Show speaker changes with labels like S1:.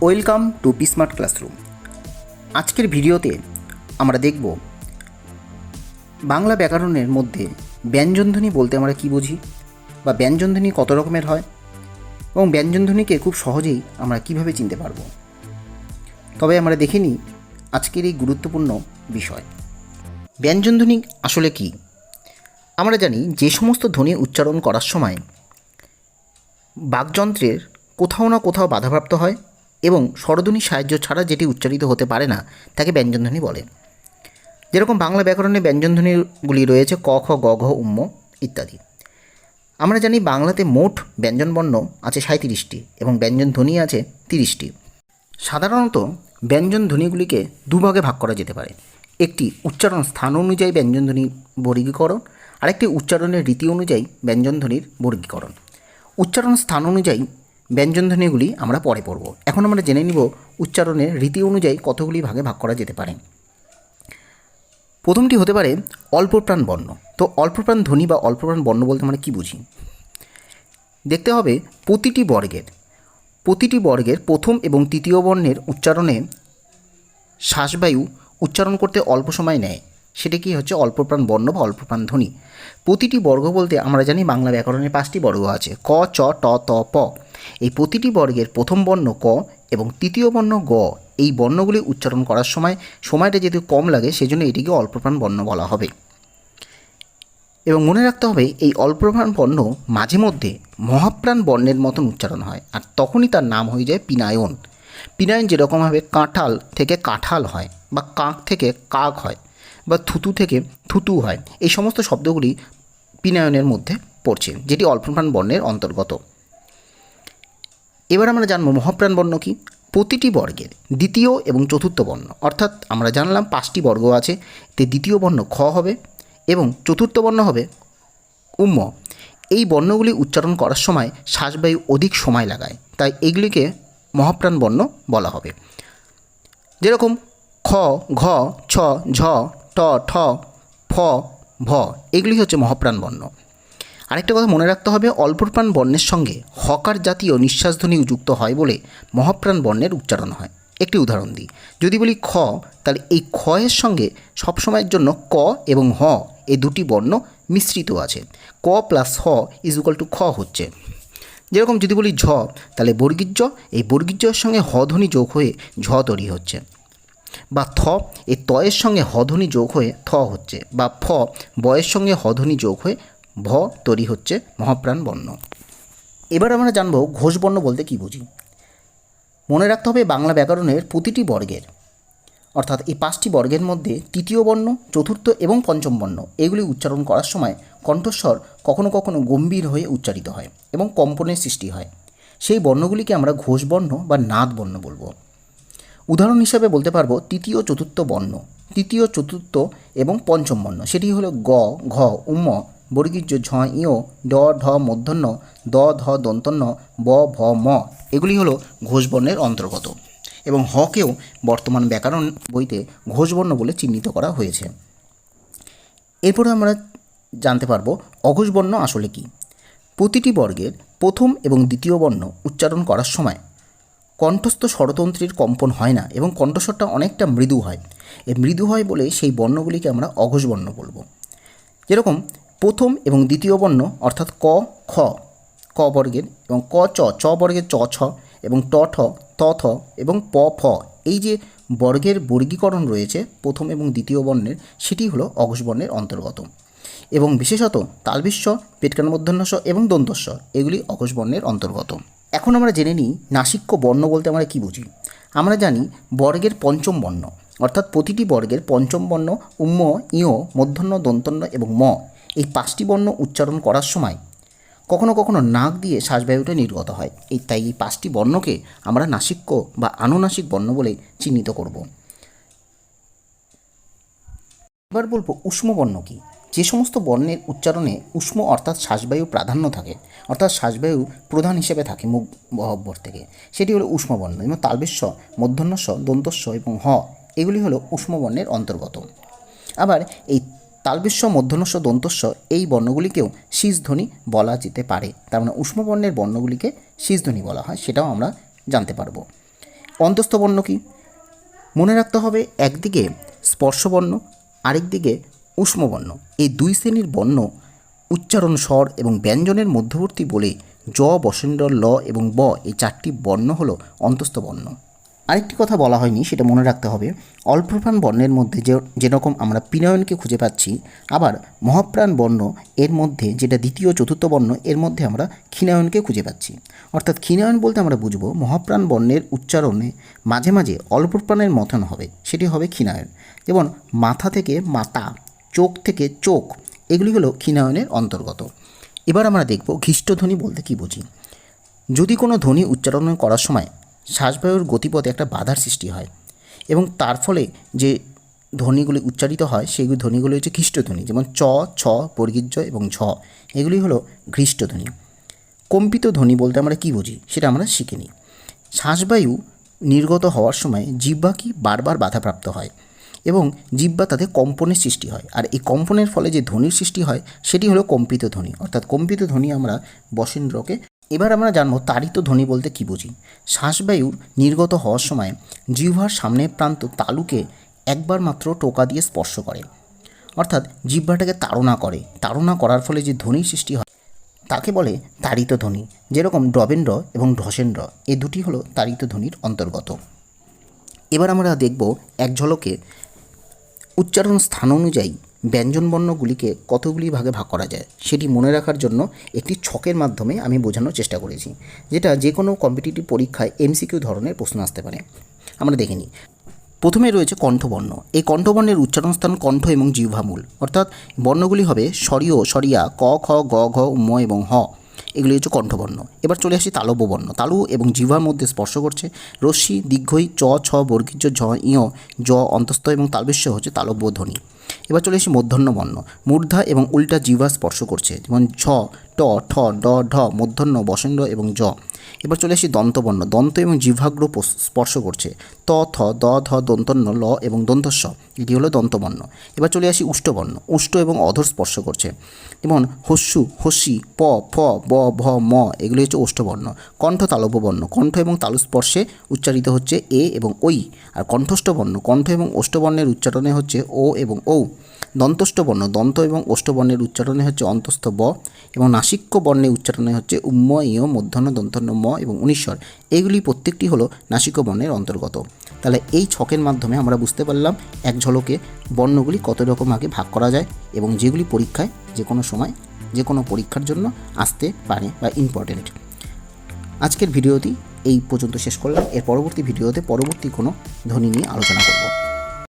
S1: Welcome to smart classroom. আজকের ভিডিওতে আমরা দেখব বাংলা ব্যাকরণের মধ্যে ব্যঞ্জনধ্বনি বলতে আমরা কী বুঝি বা ব্যঞ্জনধ্বনি কত রকমের হয় এবং ব্যঞ্জনধ্বনিকে খুব সহজেই আমরা কীভাবে চিনতে পারব। তবে আমরা দেখে নিই আজকের এই গুরুত্বপূর্ণ বিষয়। ব্যঞ্জনধ্বনি আসলে কি? আমরা জানি যে সমস্ত ধ্বনি উচ্চারণ করার সময় বাকযন্ত্রের কোথাও না কোথাও বাধাপ্রাপ্ত হয়। এবং স্বরধ্বনির সাহায্য ছাড়া যেটি উচ্চারিত হতে পারে না, তাকে ব্যঞ্জনধ্বনি বলে। যেরকম বাংলা ব্যাকরণে ব্যঞ্জনধ্বনিগুলি রয়েছে ক, খ, গ, ঘ উম্ম ইত্যাদি। আমরা জানি বাংলাতে মোট ব্যঞ্জনবর্ণ আছে সাঁত্রিশটি এবং ব্যঞ্জনধ্বনি আছে তিরিশটি। সাধারণত ব্যঞ্জন ধ্বনিগুলিকে দুভাগে ভাগ করা যেতে পারে। একটি উচ্চারণ স্থান অনুযায়ী ব্যঞ্জনধ্বনি বর্গীকরণ, আরেকটি উচ্চারণের রীতি অনুযায়ী ব্যঞ্জনধ্বনির বর্গীকরণ। উচ্চারণ স্থান অনুযায়ী ব্যঞ্জনধ্বনিগুলি আমরা পরে পড়ব। এখন আমরা জেনে নিব উচ্চারণের রীতি অনুযায়ী কতগুলি ভাগে ভাগ করা যেতে পারে। প্রথমটি হতে পারে অল্পপ্রাণ বর্ণ। তো অল্পপ্রাণ ধ্বনি বা অল্পপ্রাণ বর্ণ বলতে আমরা কী বুঝি? দেখতে হবে প্রতিটি বর্গের প্রতিটি বর্গের প্রথম এবং তৃতীয় বর্ণের উচ্চারণে শ্বাসবায়ু উচ্চারণ করতে অল্প সময় নেয়। সেটা কি হচ্ছে? অল্পপ্রাণ বর্ণ বা অল্পপ্রাণ ধ্বনি। প্রতিটি বর্গ বলতে আমরা জানি বাংলা ব্যাকরণের পাঁচটি বর্গ আছে। ক, চ, ট, ত, প। এই প্রতিটি বর্গের প্রথম বর্ণ ক এবং তৃতীয় বর্ণ গ এই বর্ণগুলি উচ্চারণ করার সময় সময়টা যেহেতু কম লাগে, সেজন্য এটিকে অল্পপ্রাণ বর্ণ বলা হবে। এবং মনে রাখতে হবে, এই অল্পপ্রাণ বর্ণ মাঝে মধ্যে মহাপ্রাণ বর্ণের মতন উচ্চারণ হয় আর তখনই তার নাম হয়ে যায় পিনায়ন। পিনায়ন যেরকমভাবে কাঁঠাল থেকে কাঁঠাল হয় বা কাক থেকে কাক হয় বা থুতু থেকে থুতু হয়, এই সমস্ত শব্দগুলি পিনায়নের মধ্যে পড়ছে, যেটি অল্পপ্রাণ বর্ণের অন্তর্গত। এবার আমরা জানব মহাপ্রাণ বর্ণ কি? প্রতিটি বর্গের দ্বিতীয় এবং চতুর্থ বর্ণ। অর্থাৎ আমরা জানলাম পাঁচটি বর্গ আছে, তে দ্বিতীয় বর্ণ খ হবে এবং চতুর্থ বর্ণ হবে উম্ম এই বর্ণগুলি উচ্চারণ করার সময় শ্বাসবায়ু অধিক সময় লাগায়, তাই এগুলিকে মহাপ্রাণ বর্ণ বলা হবে। যেরকম খ, ঘ, ছ, ঝ ট ঠ, ফ, ভ, এগুলি হচ্ছে মহাপ্রাণ বর্ণ। আরেকটা কথা মনে রাখতে হবে, অল্পপ্রাণ বর্ণের সঙ্গে হকার জাতীয় নিঃশ্বাসধ্বনি যুক্ত হয় বলে মহাপ্রাণ বর্ণের উচ্চারণ হয়। একটি উদাহরণ দিই। যদি বলি খ, তাহলে এই খ এর সঙ্গে সবসময়ের জন্য ক এবং হ এই দুটি বর্ণ মিশ্রিত আছে। ক প্লাস হ ইজ ইকুয়াল টু খ হচ্ছে। যেরকম যদি বলি ঝ, তাহলে বর্গীর্য এই বর্গীর্যের সঙ্গে হ ধ্বনি যোগ হয়ে ঝ তৈরি হচ্ছে বা থ, এই তয়ের সঙ্গে হধ্বনি যোগ হয়ে থ হচ্ছে বা ফ বয়ের সঙ্গে হধ্বনি যোগ হয়ে ভ তৈরি হচ্ছে মহাপ্রাণ বর্ণ। এবার আমরা জানব ঘোষ বর্ণ বলতে কী বুঝি? মনে রাখতে হবে বাংলা ব্যাকরণের প্রতিটি বর্গের, অর্থাৎ এই পাঁচটি বর্গের মধ্যে তৃতীয় বর্ণ, চতুর্থ এবং পঞ্চম বর্ণ, এগুলি উচ্চারণ করার সময় কণ্ঠস্বর কখনো কখনো গম্ভীর হয়ে উচ্চারিত হয় এবং কম্পনের সৃষ্টি হয়। সেই বর্ণগুলিকে আমরা ঘোষ বর্ণ বা নাদ বর্ণ বলব। উদাহরণ হিসাবে বলতে পারব তৃতীয় চতুর্থ বর্ণ, তৃতীয় চতুর্থ এবং পঞ্চম বর্ণ, সেটি হলো গ, ঘ, উম বর্গীর্য ঝ ইয় ড ঢ মূর্ধন্য দ ধ দন্তন্য ব ভ ম। এগুলি হলো ঘোষবর্ণের অন্তর্গত এবং হকেও বর্তমান ব্যাকরণ বইতে ঘোষবর্ণ বলে চিহ্নিত করা হয়েছে। এরপরে আমরা জানতে পারব অঘোষবর্ণ আসলে কি। প্রতিটি বর্গের প্রথম এবং দ্বিতীয় বর্ণ উচ্চারণ করার সময় কণ্ঠস্থ স্বরতন্ত্রের কম্পন হয় না এবং কণ্ঠস্বরটা অনেকটা মৃদু হয়। এই মৃদু হয় বলে সেই বর্ণগুলিকে আমরা অঘোষ বর্ণ বলব। যেরকম প্রথম এবং দ্বিতীয় বর্ণ অর্থাৎ ক, খ, ক বর্গের এবং ক, চ চ বর্গের চ, ছ এবং ট, ঠ, ত, থ এবং প, ফ। এই যে বর্গের বর্গীকরণ রয়েছে প্রথম এবং দ্বিতীয় বর্ণের, সেটি হলো অঘোষ বর্ণের অন্তর্গত। এবং বিশেষত তালবিস্ব পেটকান মধ্যস্ব এবং দন্তস্ব এগুলি অঘোষ বর্ণের অন্তর্গত। এখন আমরা জেনে নিই নাসিক্য বর্ণ বলতে আমরা কী বুঝি? আমরা জানি বর্গের পঞ্চম বর্ণ, অর্থাৎ প্রতিটি বর্গের পঞ্চম বর্ণ উম্ম, ইয় মধ্যন্য দন্তন্য এবং ম। এই পাঁচটি বর্ণ উচ্চারণ করার সময় কখনো কখনো নাক দিয়ে শ্বাসবায়ুটা নির্গত হয়। এই তাই এই পাঁচটি বর্ণকে আমরা নাসিক্য বা আনুনাসিক বর্ণ বলে চিহ্নিত করব। এবার বলব উষ্ম বর্ণ কী? যে সমস্ত বর্ণের উচ্চারণে উষ্ম অর্থাৎ শ্বাসবায়ু প্রাধান্য থাকে, অর্থাৎ শ্বাসবায়ু প্রধান হিসেবে থাকে মুখ গহ্বর থেকে, সেটি হলো উষ্ম বর্ণ এবং তালবেশ্ব মধ্যন্যস্ব দন্তস্ব এবং হ, এগুলি হলো উষ্ম বর্ণের অন্তর্গত। আবার এই তালবেশ্ব মধ্যনস্ব দন্তস্ব এই বর্ণগুলিকেও শীষধ্বনি বলা যেতে পারে। তার মানে উষ্ম বর্ণের বর্ণগুলিকে শীষধ্বনি বলা হয়, সেটাও আমরা জানতে পারব। অন্তস্থ বর্ণ কী? মনে রাখতে হবে, একদিকে স্পর্শবর্ণ আরেকদিকে উষ্মবর্ণ এই দুই শ্রেণির বর্ণ উচ্চারণ স্বর এবং ব্যঞ্জনের মধ্যবর্তী বলে জ বসেন্দ্র ল এবং ব, এই চারটি বর্ণ হলো অন্তস্থ বর্ণ। আরেকটি কথা বলা হয়নি, সেটা মনে রাখতে হবে। অল্পপ্রাণ বর্ণের মধ্যে যে, যেরকম আমরা পিনয়নকে খুঁজে পাচ্ছি, আবার মহাপ্রাণ বর্ণ এর মধ্যে যেটা দ্বিতীয় চতুর্থ বর্ণ, এর মধ্যে আমরা ক্ষীণায়নকে খুঁজে পাচ্ছি। অর্থাৎ ক্ষীণায়ন বলতে আমরা বুঝব মহাপ্রাণ বর্ণের উচ্চারণে মাঝে মাঝে অল্পপ্রাণের মতন হবে, সেটি হবে ক্ষীণায়ন। যেমন মাথা থেকে মাতা চোখ থেকে চোখ, এগুলি হলো ক্ষীণায়নের অন্তর্গত। এবার আমরা দেখব ঘিষ্টধ্বনি বলতে কী বুঝি। যদি কোনো ধ্বনি উচ্চারণ করার সময় শ্বাসবায়ুর গতিপথে একটা বাধার সৃষ্টি হয় এবং তার ফলে যে ধ্বনিগুলি উচ্চারিত হয় সেইগুলি ধ্বনিগুলি হচ্ছে খ্রিস্টধ্বনি যেমন চ, ছ বর্গীর্য এবং ঝ, এগুলি হলো ঘৃষ্টধ্বনি কম্পিত ধ্বনি বলতে আমরা কী বুঝি? সেটা আমরা শিখে নিই। শ্বাসবায়ু নির্গত হওয়ার সময় জিহ্বা কি বারবার বাধাপ্রাপ্ত হয় এবং জিহ্বা তাতে কম্পনের সৃষ্টি হয়। আর এই কম্পনের ফলে যে ধ্বনির সৃষ্টি হয়, সেটি হলো কম্পিত ধ্বনি। অর্থাৎ কম্পিত ধ্বনি আমরা বসেন্দ্রকে এবার আমরা জানব তাড়িত ধ্বনি বলতে কী বুঝি। শ্বাসবায়ুর নির্গত হওয়ার সময় জিহ্বার সামনের প্রান্ত তালুকে একবার মাত্র টোকা দিয়ে স্পর্শ করে। অর্থাৎ জিহ্বাটাকে তাড়না করে। তাড়না করার ফলে যে ধ্বনি সৃষ্টি হয়, তাকে বলে তাড়িত ধ্বনি। যেরকম ডবেন্দ্র এবং ঢসেন্দ্র এ দুটি হলো তাড়িত ধ্বনির অন্তর্গত। এবার আমরা দেখব এক ঝলকে উচ্চারণ স্থান অনুযায়ী ব্যঞ্জনবর্ণগুলিকে কতগুলি ভাগে ভাগ করা যায় সেটি মনে রাখার জন্য একটি ছকের মাধ্যমে আমি বোঝানোর চেষ্টা করেছি, যেটা যে কোনো কম্পিটিটিভ পরীক্ষায় এমসিকিউ ধরনের প্রশ্ন আসতে পারে। আমরা দেখে নিই। প্রথমে রয়েছে কণ্ঠবর্ণ। এই কণ্ঠবর্ণের উচ্চারণ স্থান কণ্ঠ এবং জিহ্বামূল। অর্থাৎ বর্ণগুলি হবে স্বরীয় সরিয়া, ক, খ, গ, ঘ ম এবং হ। এগুলি হচ্ছে কণ্ঠবর্ণ। এবার চলে আসি তালব্য বর্ণ। তালু এবং জিহ্বার মধ্যে স্পর্শ করছে। রশ্মি, দীর্ঘই, চ, ছ বর্গীজ ঝ, ইয়, জ, অন্তস্থ এবং তালবিশ্ব হচ্ছে তালব্য ধ্বনি। এবার চলে আসি মধ্যাহ্ন বর্ণ। মূর্ধা এবং উল্টা জিহ্বা স্পর্শ করছে। যেমন ঝ, ট, ঠ, ড, ঢ, মধ্যাহ্ন, বসেন্দ্র এবং জ। এবার চলে আসি দন্তবর্ণ। দন্ত এবং জিহ্বাগ্র স্পর্শ করছে। ত, থ, দ, ধ দন্তন্য ল এবং দন্তস্ব। এটি হলো দন্তবর্ণ। এবার চলে আসি উষ্টবর্ণ। উষ্ট এবং অধর স্পর্শ করছে। যেমন হস্যু, হস্যি, প, ফ, ব, ভ, ম, এগুলি হচ্ছে ওষ্ঠবর্ণ কণ্ঠ তালব্য বর্ণ কণ্ঠ এবং তালু স্পর্শে উচ্চারিত হচ্ছে এ এবং ওই আর কণ্ঠস্থ বর্ণ কণ্ঠ এবং ওষ্ঠবর্ণের উচ্চারণে হচ্ছে ও এবং ঔ। দন্তস্থ বর্ণ দন্ত এবং ওষ্ঠবর্ণের উচ্চারণে হচ্ছে অন্তস্থ ব এবং নাসিক্য বর্ণের উচ্চারণে হচ্ছে উম্ম ইয় মধ্যাহ্ন দন্তন্য এবং উনিশ্বর। এগুলি প্রত্যেকটি হলো নাসিক্য বর্ণের অন্তর্গত। তাহলে এই ছকের মাধ্যমে আমরা বুঝতে পারলাম এক ঝলকে বর্ণগুলি কত রকম আগে ভাগ করা যায় এবং যেগুলি পরীক্ষায় যে কোনো সময়, যে কোনো পরীক্ষার জন্য আসতে পারে বা ইম্পর্টেন্ট আজকের ভিডিওটি এই পর্যন্ত শেষ করলাম। এর পরবর্তী ভিডিওতে পরবর্তী কোনো ধ্বনি নিয়ে আলোচনা করব।